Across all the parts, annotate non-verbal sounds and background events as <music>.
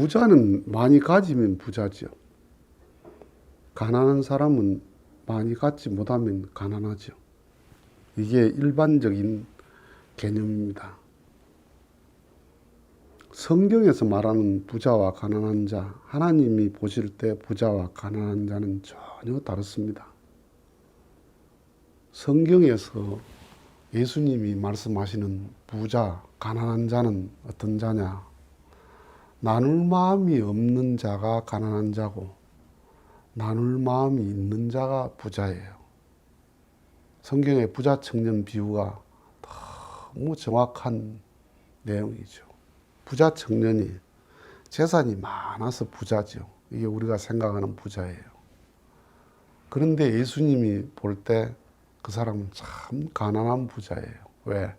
부자는 많이 가지면 부자죠. 가난한 사람은 많이 갖지 못하면 가난하죠. 이게 일반적인 개념입니다. 성경에서 말하는 부자와 가난한 자, 하나님이 보실 때 부자와 가난한 자는 전혀 다릅니다. 성경에서 예수님이 말씀하시는 부자, 가난한 자는 어떤 자냐? 나눌 마음이 없는 자가 가난한 자고, 나눌 마음이 있는 자가 부자예요. 성경의 부자 청년 비유가 너무 정확한 내용이죠. 부자 청년이 재산이 많아서 부자죠. 이게 우리가 생각하는 부자예요. 그런데 예수님이 볼 때 그 사람은 참 가난한 부자예요. 왜?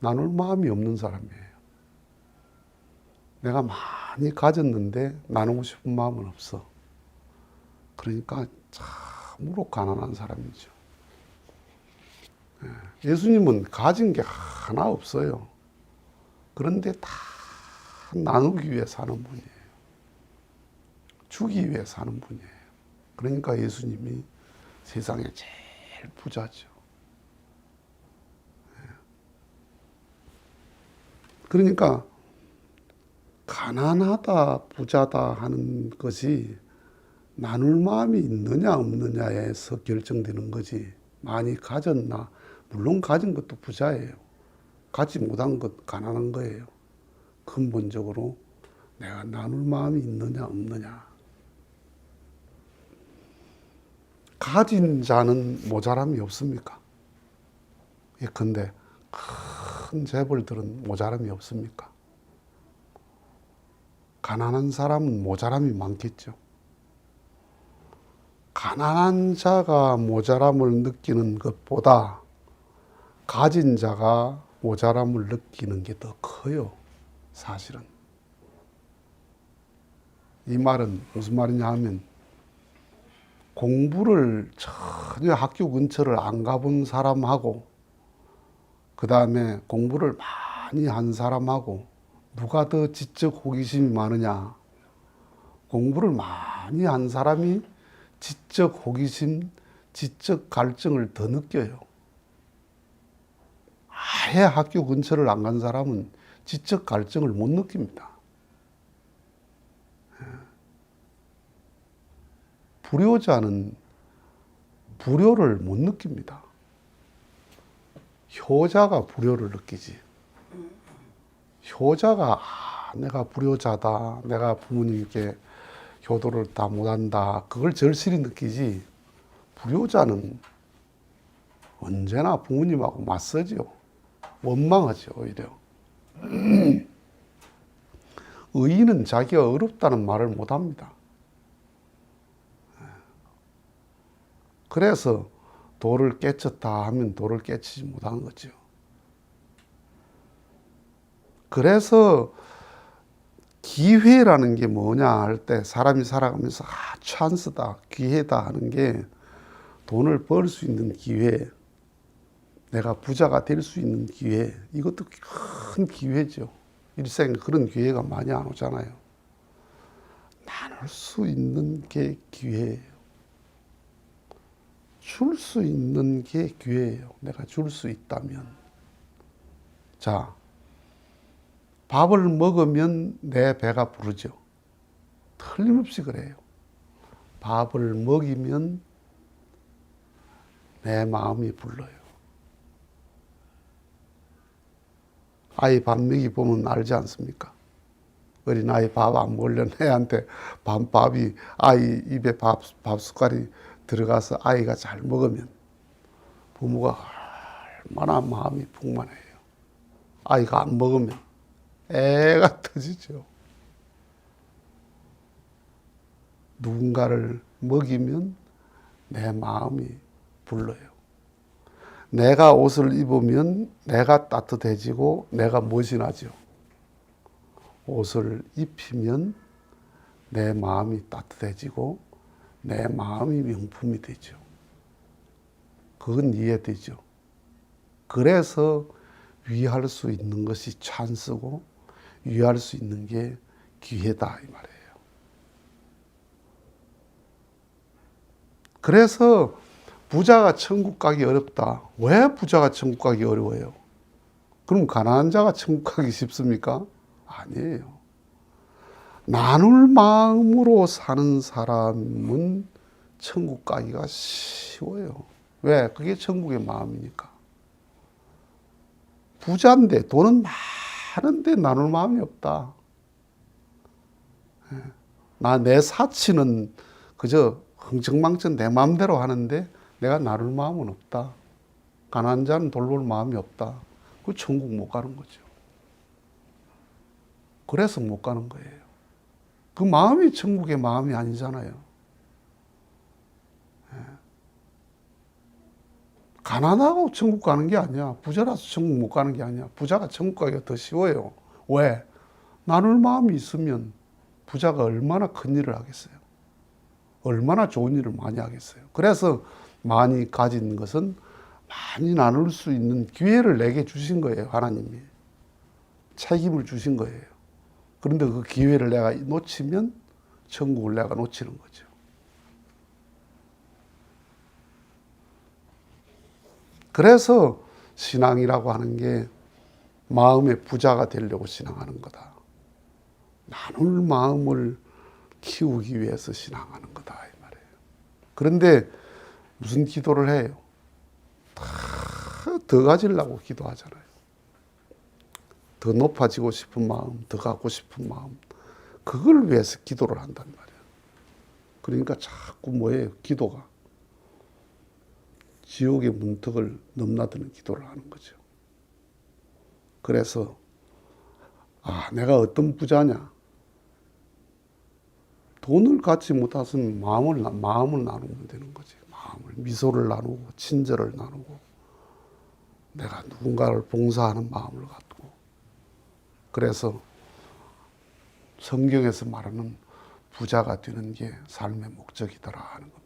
나눌 마음이 없는 사람이에요. 내가 많이 가졌는데 나누고 싶은 마음은 없어. 그러니까 참으로 가난한 사람이죠. 예, 예수님은 가진 게 하나 없어요. 그런데 다 나누기 위해 사는 분이에요. 주기 위해 사는 분이에요. 그러니까 예수님이 세상에 제일 부자죠. 예. 그러니까 가난하다, 부자다 하는 것이 나눌 마음이 있느냐 없느냐에서 결정되는 거지. 많이 가졌나? 물론 가진 것도 부자예요. 갖지 못한 것 가난한 거예요. 근본적으로 내가 나눌 마음이 있느냐 없느냐. 가진 자는 모자람이 없습니까? 예컨대 큰 재벌들은 모자람이 없습니까? 가난한 사람은 모자람이 많겠죠. 가난한 자가 모자람을 느끼는 것보다 가진 자가 모자람을 느끼는 게 더 커요. 사실은. 이 말은 무슨 말이냐 하면 공부를 전혀 학교 근처를 안 가본 사람하고 그 다음에 공부를 많이 한 사람하고 누가 더 지적 호기심이 많으냐? 공부를 많이 한 사람이 지적 호기심, 지적 갈증을 더 느껴요. 아예 학교 근처를 안 간 사람은 지적 갈증을 못 느낍니다. 예. 불효자는 불효를 못 느낍니다. 효자가 불효를 느끼지. 효자가 아, 내가 불효자다. 내가 부모님께 효도를 다 못한다. 그걸 절실히 느끼지. 불효자는 언제나 부모님하고 맞서죠. 원망하죠, 오히려. <clears throat> 의인은 자기가 어렵다는 말을 못 합니다. 그래서 도를 깨쳤다 하면 도를 깨치지 못한 거죠. 그래서 기회라는 게 뭐냐 할 때 사람이 살아가면서 아, 찬스다, 기회다 하는 게 돈을 벌 수 있는 기회, 내가 부자가 될 수 있는 기회, 이것도 큰 기회죠. 일생에 그런 기회가 많이 안 오잖아요. 나눌 수 있는 게 기회예요. 줄 수 있는 게 기회예요. 내가 줄 수 있다면. 자, 밥을 먹으면 내 배가 부르죠. 틀림없이 그래요. 밥을 먹이면 내 마음이 불러요. 아이 밥 먹이 보면 알지 않습니까? 어린 아이 밥 안 먹으려는 애한테 밥, 밥이 아이 입에 밥, 밥 숟갈이 들어가서 아이가 잘 먹으면 부모가 얼마나 마음이 풍만해요. 아이가 안 먹으면 애가 터지죠. 누군가를 먹이면 내 마음이 불러요. 내가 옷을 입으면 내가 따뜻해지고 내가 멋이나죠. 옷을 입히면 내 마음이 따뜻해지고 내 마음이 명품이 되죠. 그건 이해되죠. 그래서 위할 수 있는 것이 찬스고 위할 수 있는 게 기회다 이 말이에요. 그래서 부자가 천국 가기 어렵다. 왜 부자가 천국 가기 어려워요? 그럼 가난한 자가 천국 가기 쉽습니까? 아니에요. 나눌 마음으로 사는 사람은 천국 가기가 쉬워요. 왜? 그게 천국의 마음이니까. 부자인데 돈은 많은데 나눌 마음이 없다. 나 내 사치는 그저 흥청망청 내 마음대로 하는데 내가 나눌 마음은 없다. 가난한 자는 돌볼 마음이 없다. 그 천국 못 가는 거죠. 그래서 못 가는 거예요. 그 마음이 천국의 마음이 아니잖아요. 가난하고 천국 가는 게 아니야. 부자라서 천국 못 가는 게 아니야. 부자가 천국 가기가 더 쉬워요. 왜? 나눌 마음이 있으면 부자가 얼마나 큰 일을 하겠어요. 얼마나 좋은 일을 많이 하겠어요. 그래서 많이 가진 것은 많이 나눌 수 있는 기회를 내게 주신 거예요. 하나님이. 책임을 주신 거예요. 그런데 그 기회를 내가 놓치면 천국을 내가 놓치는 거죠. 그래서 신앙이라고 하는 게 마음의 부자가 되려고 신앙하는 거다. 나눌 마음을 키우기 위해서 신앙하는 거다 이 말이에요. 그런데 무슨 기도를 해요? 다더 가지려고 기도하잖아요. 더 높아지고 싶은 마음, 더 갖고 싶은 마음, 그걸 위해서 기도를 한단 말이에요. 그러니까 자꾸 뭐예요? 기도가 지옥의 문턱을 넘나드는 기도를 하는 거죠. 그래서 아, 내가 어떤 부자냐? 돈을 갖지 못했으면 마음을, 나- 마음을 나누면 되는 거지. 마음을, 미소를 나누고, 친절을 나누고, 내가 누군가를 봉사하는 마음을 갖고. 그래서 성경에서 말하는 부자가 되는 게 삶의 목적이더라 하는 겁니다.